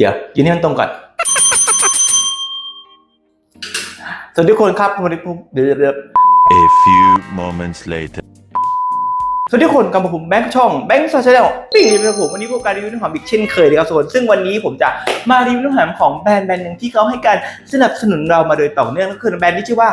เดี๋ยวยืนให้มันตรงก่อนสวัสดีทุกคนครับวันนี้ผมเดี๋ยวเดี๋ยว A few moments later. สวัสดีทุกคนกลับมาผมแบงค์ช่องแบงค์โซเชียลปีนี้เป็นผมวันนี้พวกการรีวิวน้ำหอมอีกเช่นเคยเลยครับทุกคนซึ่งวันนี้ผมจะมารีวิวน้ำหอมของแบรนด์แบรนด์หนึ่งที่เขาให้การสนับสนุนเรามาโดยต่อเนื่องก็คือแบรนด์ที่ชื่อว่า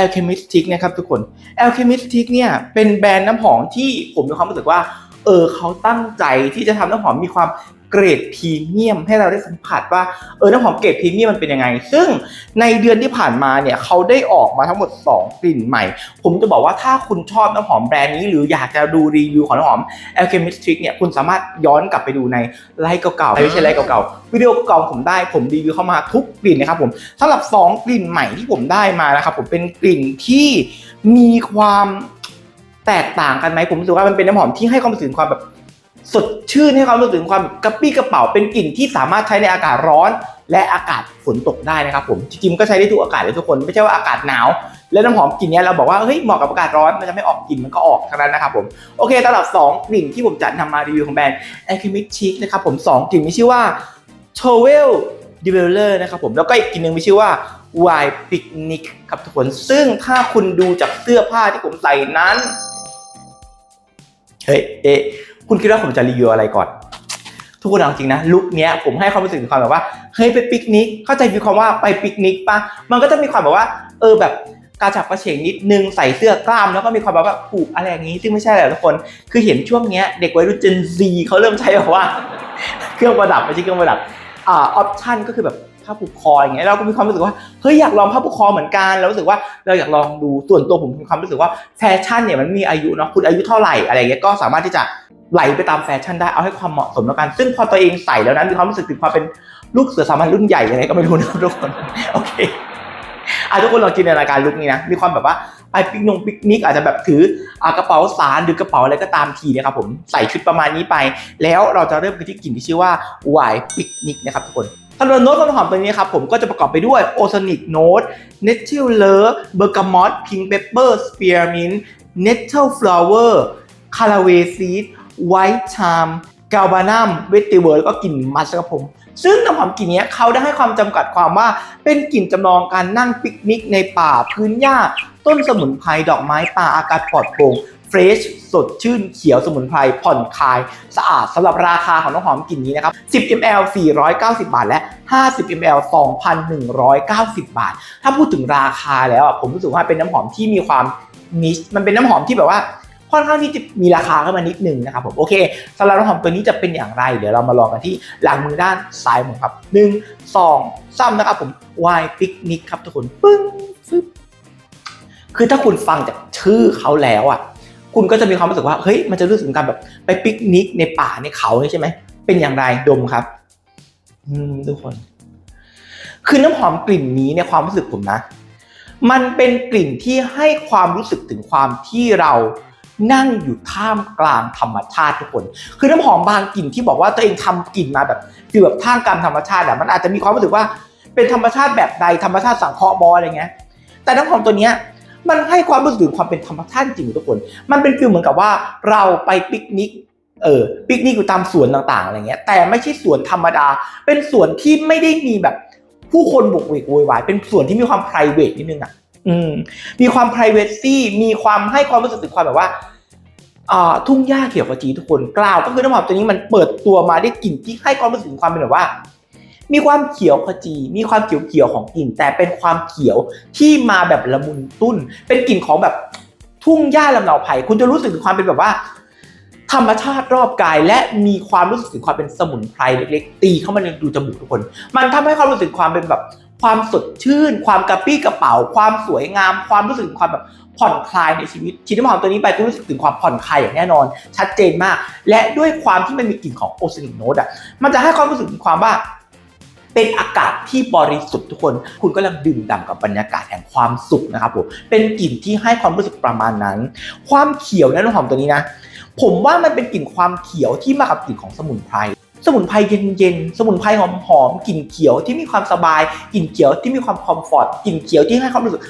Alchemistic นะครับทุกคน Alchemistic เนี่ยเป็นแบรนด์น้ำหอมที่ผมมีความรู้สึกว่าเออเขาตั้งใจที่จะทำน้ำหอมมีความ เกรดพรีเมียมให้เราได้สัมผัสว่าเออน้ำหอมเกรดพรีเมียมมันเป็นยังไง ซึ่งในเดือนที่ผ่านมาเนี่ยเขาได้ออกมาทั้งหมด 2 กลิ่นใหม่ ผมจะบอกว่าถ้าคุณชอบน้ำหอมแบรนด์นี้ หรืออยากจะดูรีวิวของน้ำหอม a l c h e m i s t r i c เนี่ยคุณสามารถย้อนกลับไปดูในไลฟ์เก่าๆไม่ใช่ไลฟ์เก่าๆวิดีโอเก่าผมได้ผมรีวิวเข้ามาทุกกลิ่นนะครับผมสำหรับ 2 กลิ่นใหม่ที่ผมได้มานะครับผมเป็นกลิ่นที่มีความแตกต่างกันไหมผมรู้สึกว่ามันเป็นน้ำหอมที่ให้ความรู้สึกถึงความแบบ สดชื่นให้ความรู้สึกความกระปี้กระเป๋าเป็นกลิ่นที่สามารถใช้ในอากาศร้อน และอากาศฝนตกได้นะครับผมจริงๆก็ใช้ได้ทุกอากาศเลยทุกคนไม่ใช่ว่าอากาศหนาว แล้วน้ำหอมกลิ่นนี้เราบอกว่าเฮ้ยเหมาะกับอากาศร้อนมันจะไม่ออกกลิ่นมันก็ออกทั้งนั้นนะครับผมโอเคสำหรับสองกลิ่นที่ผมจะนำมารีวิวของแบรนด์ Alchemist Chic นะครับผมสองกลิ่นมีชื่อว่า t o w e l Developer นะครับผมแล้วก็อีกกลิ่นหนึ่งมีชื่อว่า Wine Picnic ครับทุกคน ซึ่งถ้าคุณดูจากเสื้อผ้าที่ผมใส่นั้น เฮ้ยเอ๊ะ คุณคิดว่าผมจะรีวิวอะไรก่อน ทุกคนเอาจริงนะลุคเนี้ยผมให้ความรู้สึกถึงความแบบว่าเฮ้ยไปปิกนิกเข้าใจฟีลความว่าไปปิกนิกปะมันก็จะมีความแบบว่า เออแบบกระฉับกระเฉงนิดนึงใส่เสื้อกล้ามแล้วก็มีความแบบว่าผูกอะไรอย่างนี้ ซึ่งไม่ใช่แหละทุกคนคือเห็นช่วงเนี้ยเด็กวัยรุ่น Gen Z เขาเริ่มใช้แบบว่า เครื่องประดับไม่ใช่เครื่องประดับอ่าออปชั่นก็คือแบบ ผ้าผูกคออย่างเงี้ยเราก็มีความรู้สึกว่าเฮ้ยอยากลองผ้าผูกคอเหมือนกันแล้วรู้สึกว่าเราอยากลองดูส่วนตัวผมมีความรู้สึกว่าแฟชั่นเนี่ยมันมีอายุเนาะคุณอายุเท่าไหร่อะไรเงี้ยก็สามารถที่จะไหลไปตามแฟชั่นได้เอาให้ความเหมาะสมแล้วกัน ซึ่งพอตัวเองใส่แล้วนั้นมีความรู้สึกถึงความเป็นลูกเสือสามัญรุ่นใหญ่ยังไงก็ไม่รู้นะทุกคนโอเคอะทุกคนลองจินตนาการลุคนี้นะมีความแบบว่าไปปิกนงปิกนิกอาจจะแบบถืออกระเป๋าสารหรือกระเป๋าอะไรก็ตามทีนะครับผมใส่ชุดประมาณนี้ไป แล้วเราจะเริ่มกันที่กลิ่นที่ชื่อว่า Wine Picnic นะครับทุกคน สำหรับโน้ตความหอมตัวนี้ครับผมก็จะประกอบไปด้วย Oceanic Note Nettle Love Bergamot Pink Pepper Spearmint Nettle Flower Caraway Seed White Charm Galbanum Vetiver แล้วก็กลิ่นมัสครับผม ซึ่งน้ำหอมกลิ่นนี้เขาได้ให้ความจำกัดความว่าเป็นกลิ่นจำลองการนั่งปิกนิกในป่าพื้นหญ้า ต้นสมุนไพรดอกไม้ป่าอากาศปลอดโปร่ง เฟรชสดชื่นเขียวสมุนไพรผ่อนคลาย สะอาดสำหรับราคาของน้ำหอมกลิ่นนี้นะครับ 10 ml 490 บาท และ 50 ml 2,190 บาท ถ้าพูดถึงราคาแล้วอะผมรู้สึกว่าเป็นน้ำหอมที่มีความนิชมันเป็นน้ำหอมที่แบบว่าค่อนข้างที่จะมีราคาขึ้นมานิดนึงนะครับผมโอเคสำหรับน้ำหอมตัวนี้จะเป็นอย่างไร เดี๋ยวเรามาลองกันที่หลังมือด้านซ้ายมือครับหนึ่งสองสามนะครับผมวายปิกนิกครับทุกคนปึ้งฟึบคือถ้าคุณฟังจากชื่อเขาแล้วอะ คุณก็จะมีความรู้สึกว่าเฮ้ยมันจะรู้สึกการแบบไปปิกนิกในป่าในเขาใช่ไหมเป็นอย่างไรดมครับ อืมทุกคน คือน้ำหอมกลิ่นนี้ในความรู้สึกผมนะ มันเป็นกลิ่นที่ให้ความรู้สึกถึงความที่เรานั่งอยู่ท่ามกลางธรรมชาติทุกคน คือน้ำหอมบางกลิ่นที่บอกว่าตัวเองทำกลิ่นมาแบบฟีลแบบท่ามกลางธรรมชาติอะมันอาจจะมีความรู้สึกว่าเป็นธรรมชาติแบบใดธรรมชาติสังเคราะห์บออะไรเงี้ย แต่น้ำหอมตัวเนี้ย มันให้ความรู้สึกถึงความเป็นธรรมชาติจริงทุกคน มันเป็นฟีลเหมือนกับว่าเราไปปิกนิกเออปิกนิกอยู่ตามสวนต่างๆอะไรเงี้ยแต่ไม่ใช่สวนธรรมดา เป็นสวนที่ไม่ได้มีแบบผู้คนบุกเวกโวยวายเป็นสวนที่มีความ p r i v a t นิดนึงอะอืมมีความ p r i v a c y มีความให้ความรู้สึกถึงความแบบว่าอ่าทุ่งหญ้าเขียวขจีทุกคนกล่าวก็คือน้ำหอมตัวนี้มันเปิดตัวมาได้กลิ่นที่ให้ความรู้สึกถึงความเป็นแบบว่า มีความเขียวขจี มีความเขียวๆของกลิ่น แต่เป็นความเขียวที่มาแบบละมุนตุ้น เป็นกลิ่นของแบบทุ่งหญ้าลำเนาไผ่คุณจะรู้สึกถึงความเป็นแบบว่า ธรรมชาติรอบกาย และมีความรู้สึกถึงความเป็นสมุนไพรเล็กๆ ตีเข้ามาในดูจมูกทุกคน มันทำให้ความรู้สึกความเป็นแบบความสดชื่น ความกระปี้กระเป๋า ความสวยงาม ความรู้สึกความแบบผ่อนคลายในชีวิตชิ้นน้ำหอมตัวนี้ไปก็รู้สึกถึงความผ่อนคลายอย่างแน่นอน ชัดเจนมาก และด้วยความที่มันมีกลิ่นของโอซานิกโนดอะมันจะให้ความรู้สึกถึงความว่า เป็นอากาศที่บริสุทธิ์ทุกคน คุณก็กำลังดื่มด่ำกับบรรยากาศแห่งความสุขนะครับผมเป็นกลิ่นที่ให้ความรู้สึกประมาณนั้น ความเขียวในน้ำหอมตัวนี้นะ ผมว่ามันเป็นกลิ่นความเขียวที่มากับกลิ่นของสมุนไพรสมุนไพรเย็นๆ สมุนไพรหอมๆ กลิ่นเขียวที่มีความสบาย กลิ่นเขียวที่มีความคอมฟอร์ต กลิ่นเขียวที่ให้ความรู้สึก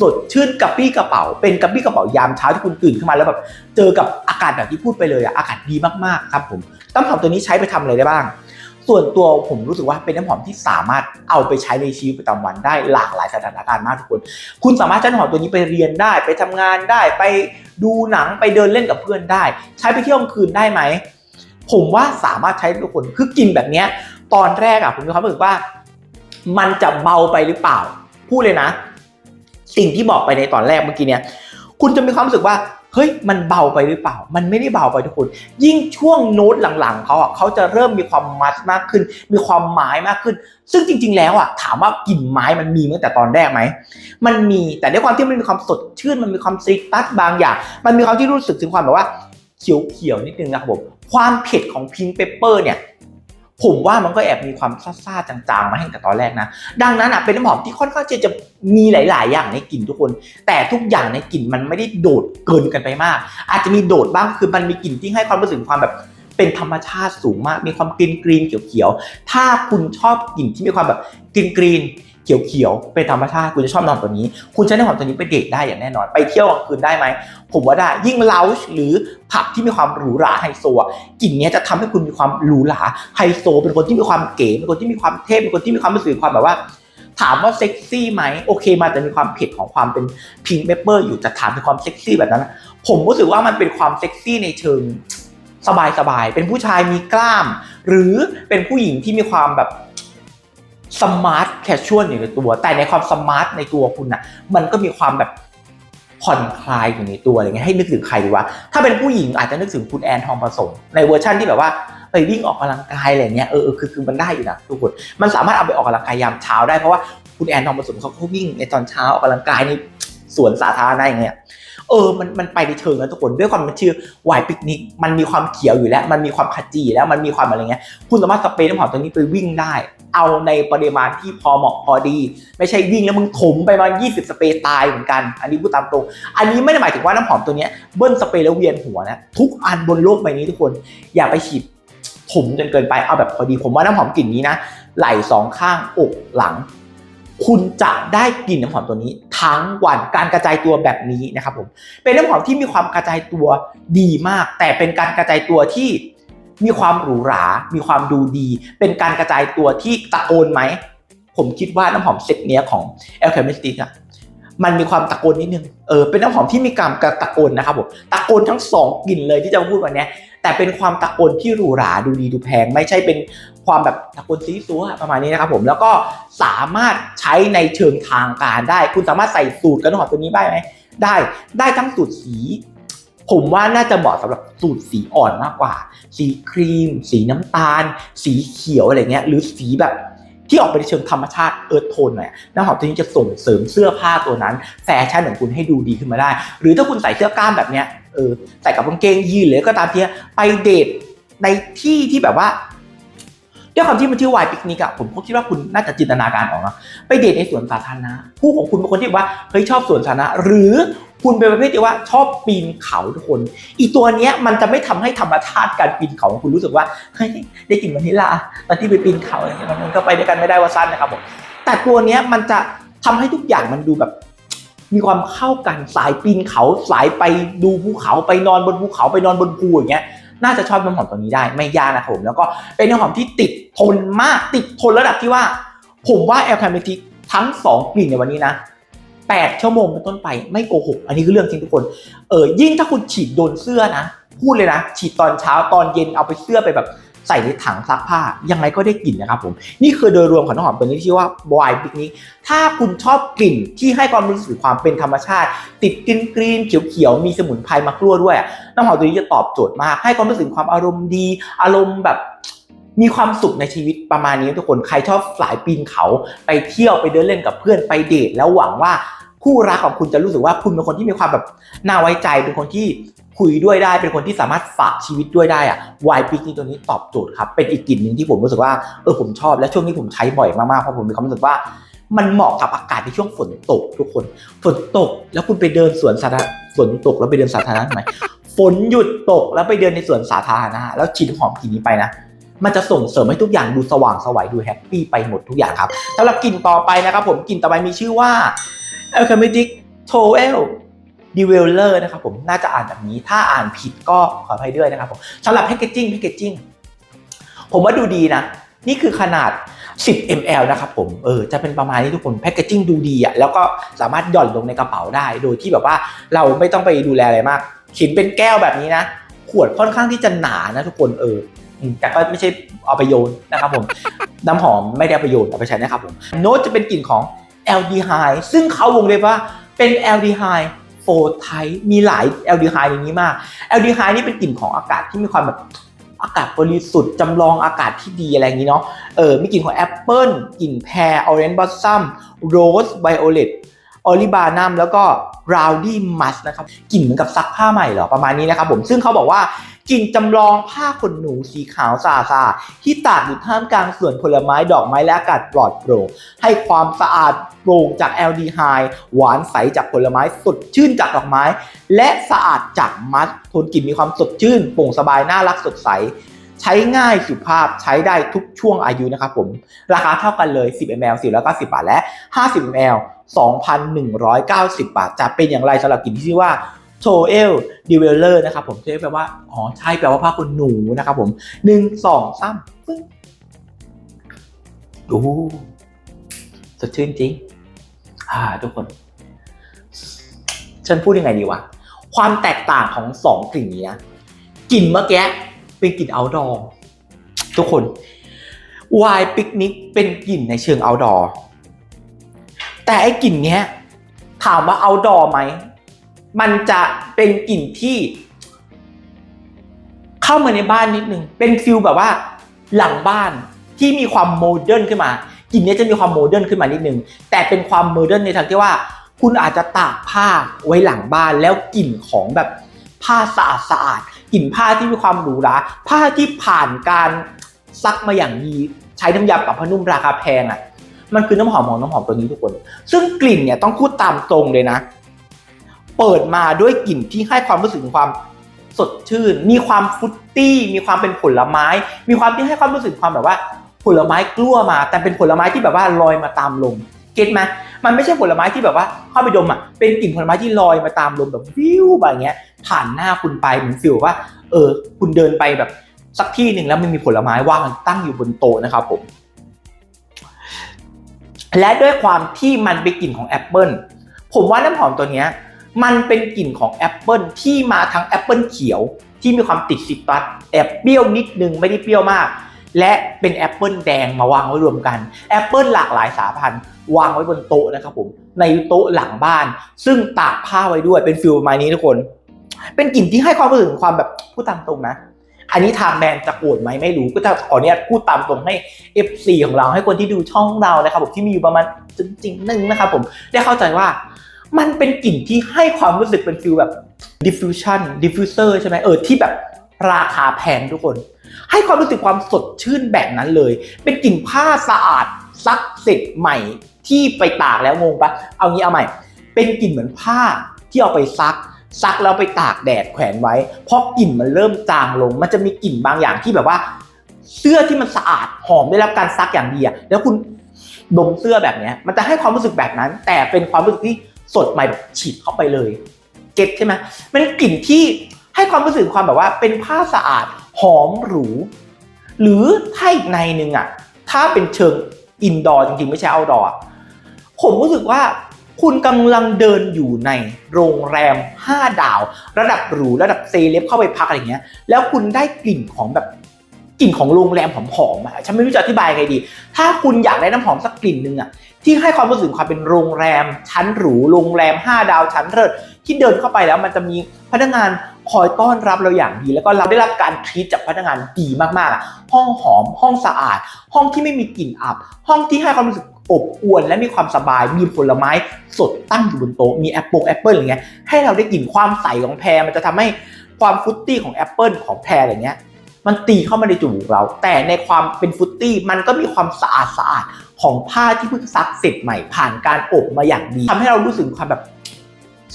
สดชื่นกระปรี้กระเป๋า เป็นกระปรี้กระเป๋ายามเช้าที่คุณตื่นขึ้นมาแล้วแบบเจอกับอากาศแบบที่พูดไปเลยอะอากาศดีมากๆ ครับผม ต้นหอมตัวนี้ใช้ไปทำอะไรได้บ้าง ส่วนตัวผมรู้สึกว่าเป็นน้ำหอมที่สามารถเอาไปใช้ในชีวิตประจำวันได้หลากหลายสถานการณ์มากทุกคน คุณสามารถใช้น้ำหอมตัวนี้ไปเรียนได้ ไปทำงานได้ ไปดูหนังไปเดินเล่นกับเพื่อนได้ ใช้ไปเที่ยวกลางคืนได้ไหม ผมว่าสามารถใช้ทุกคนคือกลิ่นแบบนี้ตอนแรกอะผมมีความรู้สึกว่า มันจะเบาไปหรือเปล่า พูดเลยนะ สิ่งที่บอกไปในตอนแรกเมื่อกี้เนี่ย คุณจะมีความรู้สึกว่า เฮ้ยมันเบาไปหรือเปล่า มันไม่ได้เบาไปทุกคน ยิ่งช่วงโน้ตหลังๆเขาอะเขาจะเริ่มมีความมัดมากขึ้น มีความหมายมากขึ้น ซึ่งจริง ๆ แล้วอะถามว่ากลิ่นไม้มันมีตั้งแต่ตอนแรกไหมมันมีแต่ด้วยความที่มันมีความสดชื่นมันมีความซิตัสบางอย่าง มันมีความที่รู้สึกถึงความแบบว่าเขียวๆนิดนึงนะครับผมความเผ็ดของพิงเปเปอร์เนี่ย ผมว่ามันก็แอบมีความซ่าๆจางๆ มาให้ตั้งแต่ตอนแรกนะ ดังนั้นอะเป็นน้ำหอมที่ค่อนข้างจะจะมีหลาย ๆ อย่างในกลิ่นทุกคน แต่ทุกอย่างในกลิ่นมันไม่ได้โดดเกินกันไปมาก อาจจะมีโดดบ้างคือมันมีกลิ่นที่ให้ความรู้สึกความแบบเป็นธรรมชาติสูงมาก มีความกรีนกรีนๆเขียวๆ ถ้าคุณชอบกลิ่นที่มีความแบบกรีนกรีนๆ เขียวๆ เป็นธรรมชาติ คุณจะชอบนอมตัวนี้ คุณใช้น้ำหอมตัวนี้ไปเดทได้อย่างแน่นอน ไปเที่ยวกลางคืนได้ไหม ผมว่าได้ ยิ่งเลาช์หรือผับที่มีความหรูหราไฮโซอะกลิ่นเนี้ยจะทำให้คุณมีความหรูหราไฮโซ เป็นคนที่มีความเก๋เป็นคนที่มีความเท่เป็นคนที่มีความรู้สึกความแบบว่า ถามว่าเซ็กซี่ไหมโอเคมันจะมีความเผ็ดของความเป็นพิงเ p เปอร์อยู่จะถามถึงความเซ็กซี่แบบนั้น ผมรู้สึกว่ามันเป็นความเซ็กซี่ในเชิงสบายๆ เป็นผู้ชายมีกล้าม หรือเป็นผู้หญิงที่มีความแบบ สมาร์ทแคชชวลอยู่ในตัว แต่ในความสมาร์ทในตัวคุณอะมันก็มีความแบบผ่อนคลายอยู่ในตัวอะไรเงี้ยให้นึกถึงใครดีวะถ้าเป็นผู้หญิงอาจจะนึกถึงคุณแอนทองผสมในเวอร์ชั่นที่แบบว่าไปวิ่งออกกำลังกายอะไรเงี้ยเออคือคือมันได้อยู่นะทุกคนมันสามารถเอาไปออกกำลังกายยามเช้าได้เพราะว่าคุณแอนทองผสมเขาเขาวิ่งในตอนเช้าออกกำลังกายในสวนสาธารณะอย่างเงี้ย เออมันมันไปในเชิงนะทุกคนด้วยความมันชื่อวายปิกนิกมันมีความเขียวอยู่แล้ว มันมีความขจีอยู่แล้วมันมีความอะไรเงี้ยคุณสามารถสเปรย์น้ำหอมตัวนี้ไปวิ่งได้ เอาในปริมาณที่พอเหมาะพอดี ไม่ใช่วิ่งแล้วมึงถมไปมา 20 สเปรย์ตายเหมือนกัน อันนี้พูดตามตรง อันนี้ไม่ได้หมายถึงว่าน้ำหอมตัวเนี้ยเบิ้ลสเปรย์แล้วเวียนหัวนะทุกอันบนโลกใบนี้ทุกคนอย่าไปฉีดถมจนเกินไปเอาแบบพอดี ผมว่าน้ำหอมกลิ่นนี้นะไหล่สองข้างอกหลัง คุณจะได้กลิ่นน้ำหอมตัวนี้ ทั้งวันการกระจายตัวแบบนี้นะครับผมเป็นน้ำหอมที่มีความกระจายตัวดีมาก แต่เป็นการกระจายตัวที่มีความหรูหรา มีความดูดี เป็นการกระจายตัวที่ตะโกนไหม ผมคิดว่าน้ำหอมเซตเนี้ยของ a l c h e m i s t อะมันมีความตะโกนนิดนึง เออ เป็นน้ำหอมที่มีการกระตะโกนนะครับผม ตะโกนทั้งสองกลิ่นเลยที่จะมาพูดวันนี้ แต่เป็นความตะโกนที่หรูหรา ดูดีดูแพง ไม่ใช่เป็น ความแบบตะโกนซีซัวประมาณนี้นะครับผมแล้วก็สามารถใช้ในเชิงทางการได้ คุณสามารถใส่สูตรกระน้ำหอมตัวนี้ได้ไหมได้ได้ทั้งสูตรสี ผมว่าน่าจะเหมาะสำหรับสูตรสีอ่อนมากกว่า สีครีม สีน้ำตาล สีเขียวอะไรเงี้ยหรือสีแบบที่ออกไปในเชิงธรรมชาติเอิร์ธโทนหน่อยน้ำหอมตัวนี้จะส่งเสริมเสื้อผ้าตัวนั้น แฟชั่นของคุณให้ดูดีขึ้นมาได้ หรือถ้าคุณใส่เสื้อกล้ามแบบเนี้ยเออใส่กับกางเกงยีนหรือก็ตามทีไปเดทในที่ที่แบบว่า ด้วยความที่มันชื่อวายปิกนิกอะผมก็คิดว่าคุณน่าจะจินตนาการออกเนาะไปเดทในสวนสาธารณะผู้ของคุณเป็นคนที่ว่าเฮ้ยชอบสวนสาธารณะหรือคุณเป็นประเภทที่ว่าชอบปีนเขาทุกคน อีตัวเนี้ยมันจะไม่ทำให้ธรรมชาติการปีนเขาของคุณรู้สึกว่าเฮ้ยได้กลิ่นวานิลาตอนที่ไปปีนเขาอะไรเงี้ยมันก็ไปด้วยกันไม่ได้ว่าสั้นนะครับผมแต่ตัวเนี้ยมันจะทำให้ทุกอย่างมันดูแบบ มีความเข้ากันสายปีนเขาสายไปดูภูเขาไปนอนบนภูเขาไปนอนบนภูอย่างเงี้ย น่าจะชอบน้ำหอมตัวนี้ได้ไม่ยากนะผมแล้วก็เป็นน้ำหอมที่ติดทนมากติดทนระดับที่ว่า ผมว่าแอลคาเมติกทั้งสองกลิ่นในวันนี้นะ8ชั่วโมงเป็นต้นไปไม่โกหก อันนี้คือเรื่องจริงทุกคนเออยิ่งถ้าคุณฉีดโดนเสื้อนะ พูดเลยนะ ฉีดตอนเช้าตอนเย็นเอาไปเสื้อไปแบบ ใส่ในถังซักผ้ายังไงก็ได้กลิ่นนะครับผม นี่คือโดยรวมของน้ำหอมตัวนี้ที่ชื่อว่า Boy Big นี้ถ้าคุณชอบกลิ่นที่ให้ความรู้สึกความเป็นธรรมชาติ ติดกลิ่นกรีนเขียวๆมีสมุนไพรมากลัวด้วย น้ำหอมตัวนี้จะตอบโจทย์มาก ให้ความรู้สึกความอารมณ์ดี อารมณ์แบบมีความสุขในชีวิตประมาณนี้ทุกคนใครชอบสายปีนเขาไปเที่ยวไปเดินเล่นกับเพื่อนไปเดทแล้วหวังว่าคู่รักของคุณจะรู้สึกว่าคุณเป็นคนที่มีความแบบน่าไว้ใจเป็นคนที่ คุยด้วยได้เป็นคนที่สามารถฝากชีวิตด้วยได้อะวายปิกนี่ตัวนี้ตอบโจทย์ครับ เป็นอีกกลิ่นหนึ่งที่ผมรู้สึกว่าเออผมชอบและช่วงนี้ผมใช้บ่อยมากๆเพราะผมมีความรู้สึกว่ามันเหมาะกับอากาศในช่วงฝนตกทุกคน ฝนตกแล้วคุณไปเดินสวนสาธารณะฝนตกแล้วไปเดินสาธารณะทำไมฝนหยุดตกแล้วไปเดินในสวนสาธารณะแล้วฉีดหอมกลิ่นนี้ไปนะมันจะส่งเสริมให้ทุกอย่างดูสว่างสวัยดูแฮปปี้ไปหมดทุกอย่างครับสำหรับกลิ่นต่อไปนะครับผมกลิ่นต่อไปมีชื่อว่า a l c h e m i t i c t o e l d e v e l e r นะครับผมน่าจะอ่านแบบนี้ ถ้าอ่านผิดก็ขออภัยด้วยนะครับผมสำหรับแพคเกจิ้งแพคเกจิ้งผมว่าดูดีนะ นี่คือขนาด 10 ml นะครับผม เออ จะเป็นประมาณนี้ทุกคน แพคเกจิ้งดูดีอะแล้วก็สามารถหย่อนลงในกระเป๋าได้ โดยที่แบบว่าเราไม่ต้องไปดูแลอะไรมากเขีนเป็นแก้วแบบนี้นะ ขวดค่อนข้างที่จะหนานะทุกคน เออ แต่ก็ไม่ใช่เอาไปโยนนะครับผม น้ำหอมไม่ได้เอาไปโยนเอาไปใช้นะครับผม โน้ตจะเป็นกลิ่นของ aldehyde ซึ่งเขาวงเล็บว่าเป็น aldehyde โฟไทมีหลาย aldehyde ในนี้มาก aldehyde นี่เป็นกลิ่นของอากาศที่มีความแบบอากาศบริสุทธิ์จำลองอากาศที่ดีอะไรอย่างนี้เนาะเออมีกลิ่นของแอปเปิลกลิ่นแพรออเรนจ์บอสซัมโรสไวโอเลตออลิบานัมแล้วก็ราวดี้มัสนะครับกลิ่นเหมือนกับซักผ้าใหม่เหรอประมาณนี้นะครับผมซึ่งเขาบอกว่า กลิ่นจำลองผ้าขนหนูสีขาวสะอาดที่ตากอยู่ท่ามกลางสวนผลไม้ดอกไม้และอากาศปลอดโปร่งให้ความสะอาดโปร่งจากแอลดีไฮด์หวานใสจากผลไม้สดชื่นจากดอกไม้ และสะอาดจากมัสโทนกลิ่นมีความสดชื่นโปร่งสบายน่ารักสดใส ใช้ง่ายสุภาพใช้ได้ทุกช่วงอายุนะครับผม ราคาเท่ากันเลย 10 ml 490 บาทและ 50 ml 2,190 บาท จะเป็นอย่างไรสำหรับกลิ่นที่ชื่อว่า t o e l d e v e l o r นะครับผมที่แปลว่าอ๋อใช่แปลว่าผ้าขนหนูนะครับผม1 2 3ปึ้งดูสดชื่นจริงอ่าทุกคน ฉันพูดยังไงดีวะ ความแตกต่างของสองกลิ่นนี้นะกลิ่นเมื่อกี้เป็นกลิ่น outdoor ทุกคนวายปิกนิกเป็นกลิ่นในเชิง outdoor แต่ไอ้กลิ่นเนี้ย ถามว่า outdoor ไหม มันจะเป็นกลิ่นที่ เข้ามาในบ้านนิดนึง เป็นฟิลแบบว่า หลังบ้านที่มีความโมเดิร์นขึ้นมากลิ่นนี้จะมีความโมเดิร์นขึ้นมานิดนึง แต่เป็นความโมเดิร์นในทางที่ว่า คุณอาจจะตากผ้าไว้หลังบ้านแล้วกลิ่นของแบบผ้าสะอาดสะอาดกลิ่นผ้าที่มีความหรูหราผ้าที่ผ่านการซักมาอย่างดีใช้น้ำยาปรับผ้านุ่มราคาแพงอะมันคือน้ำหอมของน้ำหอมตัวนี้ทุกคน ซึ่งกลิ่นเนี่ยต้องพูดตามตรงเลยนะ เปิดมาด้วยกลิ่นที่ให้ความรู้สึกถึงความสดชื่น มีความฟรุตตี้ มีความเป็นผลไม้ มีความที่ให้ความรู้สึกความแบบว่าผลไม้กลั้วมา แต่เป็นผลไม้ที่แบบว่าลอยมาตามลม เก็ตไหมมันไม่ใช่ผลไม้ที่แบบว่าเข้าไปดมอะ เป็นกลิ่นผลไม้ที่ลอยมาตามลมแบบวิวแบบเงี้ย ผ่านหน้าคุณไปเหมือนฟิลว่า เออ คุณเดินไปแบบสักที่หนึ่งแล้วมันมีผลไม้ว่างตั้งอยู่บนโต๊ะนะครับผม และด้วยความที่มันเป็นกลิ่นของแอปเปิลผมว่าน้ำหอมตัวเนี้ย มันเป็นกลิ่นของแอปเปิลที่มาทั้งแอปเปิลเขียวที่มีความติดซิตรัสแอบเปรี้ยวนิดนึงไม่ได้เปรี้ยวมาก และเป็นแอปเปิลแดงมาวางไว้รวมกันแอปเปิลหลากหลายสายพันธุ์วางไว้บนโต๊ะนะครับผมในโต๊ะหลังบ้าน ซึ่งตากผ้าไว้ด้วยเป็นฟิลประมาณนี้ทุกคน เป็นกลิ่นที่ให้ความรู้สึกความแบบพูดตามตรงนะอันนี้ทางแบรนด์จะโกรธไหมไม่รู้ก็จะขออนุญาตพูดตามตรงให้ FC ของเราให้คนที่ดูช่องเรานะครับผมที่มีอยู่ประมาณจริงๆหนึ่งนะครับผมได้เข้าใจว่า มันเป็นกลิ่นที่ให้ความรู้สึกเป็นฟิลแบบ diffusion diffuser ใช่ไหมเออที่แบบราคาแพงทุกคน ให้ความรู้สึกความสดชื่นแบบนั้นเลย เป็นกลิ่นผ้าสะอาดซักเสร็จใหม่ที่ไปตากแล้วงงปะเอางี้เอาใหม่ เป็นกลิ่นเหมือนผ้าที่เอาไปซัก ซักแล้วไปตากแดดแขวนไว้เพราะกลิ่นมันเริ่มจางลง มันจะมีกลิ่นบางอย่างที่แบบว่า เสื้อที่มันสะอาดหอมได้รับการซักอย่างดีอะแล้วคุณดมเสื้อแบบนี้มันจะให้ความรู้สึกแบบนั้น แต่เป็นความรู้สึกที่ สดใหม่แบบฉีดเข้าไปเลย เก็ตใช่ไหมมันกลิ่นที่ให้ความรู้สึกความแบบว่าเป็นผ้าสะอาดหอมหรู หรือถ้าอีกในหนึ่งอะ ถ้าเป็นเชิงอินดอร์จริงๆ ไม่ใช่เอาดอร์ผมรู้สึกว่าคุณกำลังเดินอยู่ในโรงแรม 5 ดาว ระดับหรูระดับเซเลบเข้าไปพักอะไรเงี้ย แล้วคุณได้กลิ่นของแบบ กลิ่นของโรงแรมหอมๆอะฉันไม่รู้จะอธิบายไงดี ถ้าคุณอยากได้น้ำหอมสักกลิ่นหนึ่งอะที่ให้ความรู้สึกความเป็นโรงแรมชั้นหรูโรงแรม 5 ดาวชั้นเลิศที่เดินเข้าไปแล้วมันจะมีพนักงานคอยต้อนรับเราอย่างดี แล้วก็เราได้รับการทรีตจากพนักงานดีมากๆอะห้องหอม ห้องสะอาด ห้องที่ไม่มีกลิ่นอับ ห้องที่ให้ความรู้สึกอบอวลและมีความสบาย มีผลไม้สดตั้งอยู่บนโต๊ะ มีแอปเปิลแอปเปิลอะไรเงี้ย ให้เราได้กลิ่นความใสของแพรมันจะทำให้ความฟุตตี้ของแอปเปิลของแพรอะไรเงี้ย มันตีเข้ามาในจมูกเรา แต่ในความเป็นฟุตตี้มันก็มีความสะอาดสะอาดของผ้าที่เพิ่งซักเสร็จใหม่ผ่านการอบมาอย่างดีทำให้เรารู้สึกความแบบ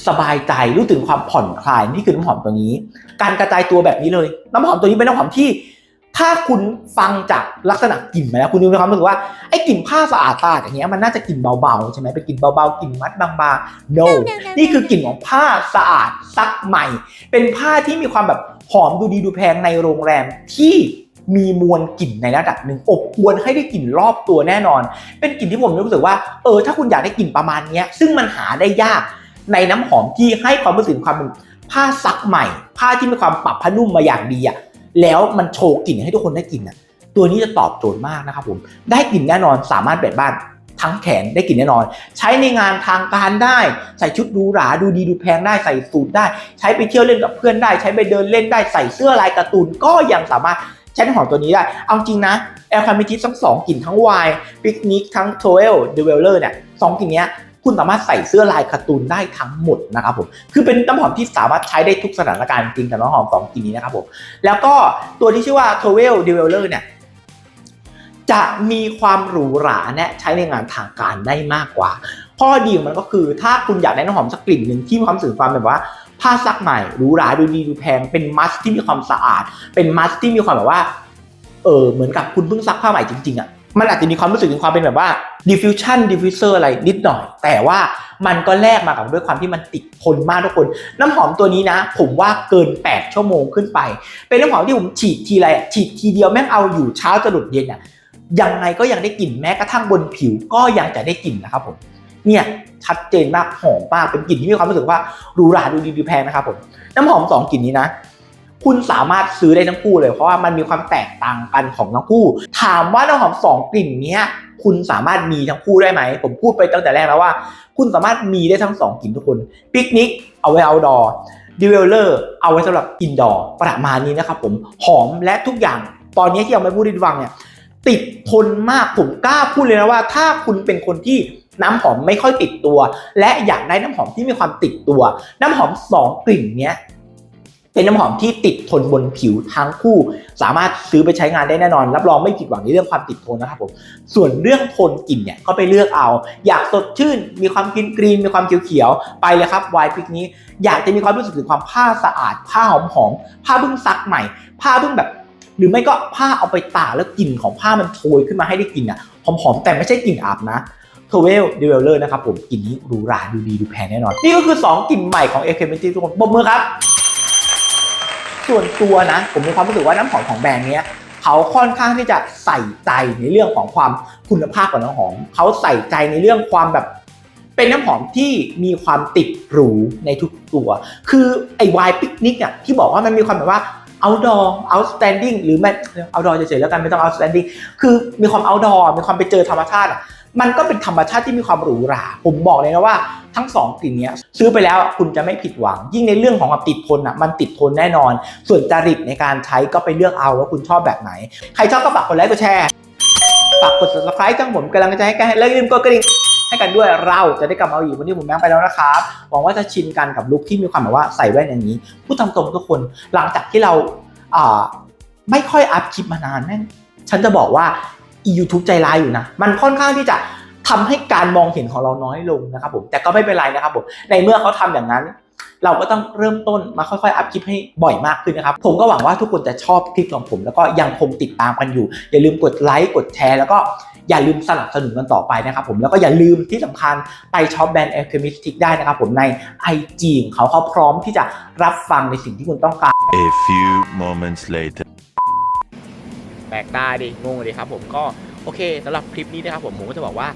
สบายใจรู้ถึงความผ่อนคลายนี่คือน้ำหอมตัวนี้ การกระจายตัวแบบนี้เลย น้ำหอมตัวนี้เป็นน้ำหอมที่ ถ้าคุณฟังจากลักษณะกลิ่นมาแล้วคุณจะมีความรู้สึกว่าไอ้กลิ่นผ้าสะอาดตาอย่างเงี้ยมันน่าจะกลิ่นเบาๆใช่ไหมเป็นกลิ่นเบาๆกลิ่นมัดบางๆ no นี่คือกลิ่นของผ้าสะอาดซักใหม่ เป็นผ้าที่มีความแบบหอมดูดีดูแพงในโรงแรมที่มีมวลกลิ่นในระดับหนึ่งอบอวนให้ได้กลิ่นรอบตัวแน่นอน เป็นกลิ่นที่ผมรู้สึกว่าเออถ้าคุณอยากได้กลิ่นประมาณเนี้ยซึ่งมันหาได้ยากในน้ำหอมที่ให้ความรู้สึกความเป็นผ้าซักใหม่ ผ้าที่มีความปรับผ้านุ่มมาอย่างดีอะ แล้วมันโชว์กลิ่นให้ทุกคนได้กลิ่นอะตัวนี้จะตอบโจทย์มากนะครับผมได้กลิ่นแน่นอนสามารถแบกบ้านทั้งแขนได้กลิ่นแน่นอน ใช้ในงานทางการได้ ใส่ชุดหรูหราดูดีดูแพงได้ใส่สูทได้ ใช้ไปเที่ยวเล่นกับเพื่อนได้ ใช้ไปเดินเล่นได้ใส่เสื้อลายการ์ตูนก็ยังสามารถใช้น้ำหอมตัวนี้ได้ เอาจริงนะแอลคาเมทิสทั้งสองกลิ่นทั้งวายปิกนิกทั้งโทเอลเดเวลเลอร์เนี่ยสองกลิ่นเนี้ย คุณสามารถใส่เสื้อลายการ์ตูนได้ทั้งหมดนะครับผมคือเป็นน้ำหอมที่สามารถใช้ได้ทุกสถานการณ์จริงกับน้ำหอมสองกลิ่นนี้นะครับผมแล้วก็ตัวที่ชื่อว่าโทเวลเดเวลเลอร์เนี่ยจะมีความหรูหราและใช้ในงานทางการได้มากกว่าข้อดีของมันก็คือ ถ้าคุณอยากได้น้ำหอมสักกลิ่นหนึ่งที่มีความสื่อความแบบว่าผ้าซักใหม่หรูหราดูดีดูแพงเป็นมัสที่มีความสะอาด เป็นมัสที่มีความแบบว่าเออเหมือนกับคุณเพิ่งซักผ้าใหม่จริงๆอะ่ะ มันอาจจะมีความรู้สึกถึงความเป็นแบบว่า diffusion diffuser อะไรนิดหน่อย แต่ว่ามันก็แลกมากับด้วยความที่มันติดทนมากทุกคน น้ำหอมตัวนี้นะ ผมว่าเกิน 8 ชั่วโมงขึ้นไป เป็นน้ำหอมที่ผมฉีดทีไรฉีดทีเดียวแม่งเอาอยู่เช้าจะหลุดเย็นอะยังไงก็ยังได้กลิ่นแม้กระทั่งบนผิวก็ยังจะได้กลิ่นนะครับผมเนี่ยชัดเจนมากหอมมากเป็นกลิ่นที่มีความรู้สึกว่าหรูหราดูดีดูแพงนะครับผมน้ำหอมสองกลิ่นนี้นะ คุณสามารถซื้อได้ทั้งคู่เลยเพราะว่ามันมีความแตกต่างกันของทั้งคู่ ถามว่าน้ำหอมสองกลิ่นเนี้ยคุณสามารถมีทั้งคู่ได้ไหม ผมพูดไปตั้งแต่แรกแล้วว่า คุณสามารถมีได้ทั้งสองกลิ่นทุกคนปิกนิกเอาไว้เอาดอดิเวลเลอร์เอาไว้สำหรับอินดอร์ประมาณนี้นะครับผมหอมและทุกอย่าง ตอนนี้ที่เอามาพูดให้ฟังเนี่ยติดทนมากผมกล้าพูดเลยนะว่า ถ้าคุณเป็นคนที่น้ำหอมไม่ค่อยติดตัว และอยากได้น้ำหอมที่มีความติดตัว น้ำหอมสองกลิ่นเนี้ย เป็นน้ำหอมที่ติดทนบนผิวทั้งคู่ สามารถซื้อไปใช้งานได้แน่นอน รับรองไม่ผิดหวังในเรื่องความติดทนนะครับผมส่วนเรื่องทนกลิ่นเนี่ยก็ไปเลือกเอา อยากสดชื่น มีความกรีนกรีนมีความเขียวๆไปเลยครับวายพิกนี้ อยากจะมีความรู้สึกถึงความผ้าสะอาด ผ้าหอมหอมๆผ้าเพิ่งซักใหม่ ผ้าเพิ่งแบบ หรือไม่ก็ผ้าเอาไปตากแล้วกลิ่นของผ้ามันโชยขึ้นมาให้ได้กลิ่นอะหอมๆแต่ไม่ใช่กลิ่นอับนะทเวลเดเวลเลอร์นะครับผมกลิ่นนี้หรูหราดูดีดูแพงแน่นอน นี่ก็คือ 2กลิ่นใหม่ของ a k m ทุกคนปรบมือครับ ส่วนตัวนะ ผมมีความรู้สึกว่าน้ำหอมของแบรนด์เนี้ยเขาค่อนข้างที่จะใส่ใจในเรื่องของความคุณภาพของน้ำหอม เขาใส่ใจในเรื่องความแบบเป็นน้ำหอมที่มีความติดหรูในทุกตัว คือไอ้วายปิกนิกอะที่บอกว่ามันมีความแบบว่า outdoor outstanding หรือไม่ outdoor เฉยๆแล้วกันไม่ต้อง outstanding คือมีความ outdoor มีความไปเจอธรรมชาติอะ มันก็เป็นธรรมชาติที่มีความหรูหรา ผมบอกเลยนะว่าทั้งสองกลิ่นเนี้ยซื้อไปแล้วคุณจะไม่ผิดหวัง ยิ่งในเรื่องของความติดทนอะมันติดทนแน่นอน ส่วนจริตในการใช้ก็ไปเลือกเอาว่าคุณชอบแบบไหน ใครชอบก็ฝากกดไลค์กดแชร์ฝากกด subscribe จังผมกำลังใจให้กันแล้วอย่าลืมกดกระดิ่งให้กันด้วยเราจะได้กลับมาอีกวันนี้ผมแบงค์ไปแล้วนะครับหวังว่าจะชินกันกับลุคที่มีความแบบว่าใส่แว่นอย่างนี้พูดตามตรงทุกคนหลังจากที่เราอ่าไม่ค่อยอัพคลิปมานานแม่งฉันจะบอกว่า ยูทูบใจร้ายอยู่นะ มันค่อนข้างที่จะทำให้การมองเห็นของเราน้อยลงนะครับผมแต่ก็ไม่เป็นไรนะครับผมในเมื่อเขาทำอย่างนั้น เราก็ต้องเริ่มต้นมาค่อยๆ อัพคลิปให้บ่อยมากขึ้นนะครับ ผมก็หวังว่าทุกคนจะชอบคลิปของผม แล้วก็ยังคงติดตามกันอยู่ อย่าลืมกดไลค์กดแชร์แล้วก็อย่าลืมสนับสนุนกันต่อไปนะครับผมแล้วก็อย่าลืมที่สำคัญไปช็อปแบรนด์ Alchemist ได้นะครับผมใน IG ของเขาเขาพร้อมที่จะรับฟังในสิ่งที่คุณต้องการ A few moments later. แปลกตาดิงงเลยครับผมก็โอเคสำหรับคลิปนี้นะครับผมผมก็จะบอกว่า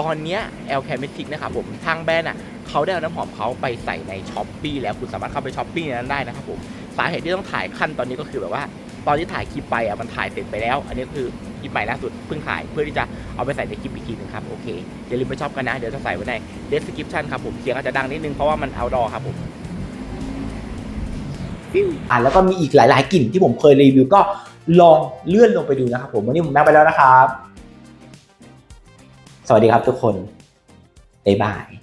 ตอนเนี้ย l c a m e t i c นะครับผมทางแบรนด์อะเขาได้เอาน้ำหอมเขาไปใส่ในช้อปปีแล้วคุณสามารถเข้าไปช้อปปี้นั้นได้นะครับผมสาเหตุที่ต้องถ่ายขั้นตอนนี้ก็คือแบบว่า ตอนที่ถ่ายคลิปไปอะมันถ่ายเสร็จไปแล้ว อันนี้คือคลิปใหม่ล่าสุดเพิ่งถ่ายเพื่อที่จะเอาไปใส่ในคลิปอีกทีหนึงครับโอเคอย่าลืมไปชอบกันนะเดี๋ยวจะใส่ไว้ใน description ครับผมเสียงอาจจะดังนิดนึงเพราะว่ามัน outdoor ครับผม อะแล้วก็มีอีกหลาย ๆกลิ่นที่ผมเคยรีวิวก็ลองเลื่อนลงไปดูนะครับผมวันนี้ผมแม็กไปแล้วนะครับ สวัสดีครับทุกคนบ๊ายบาย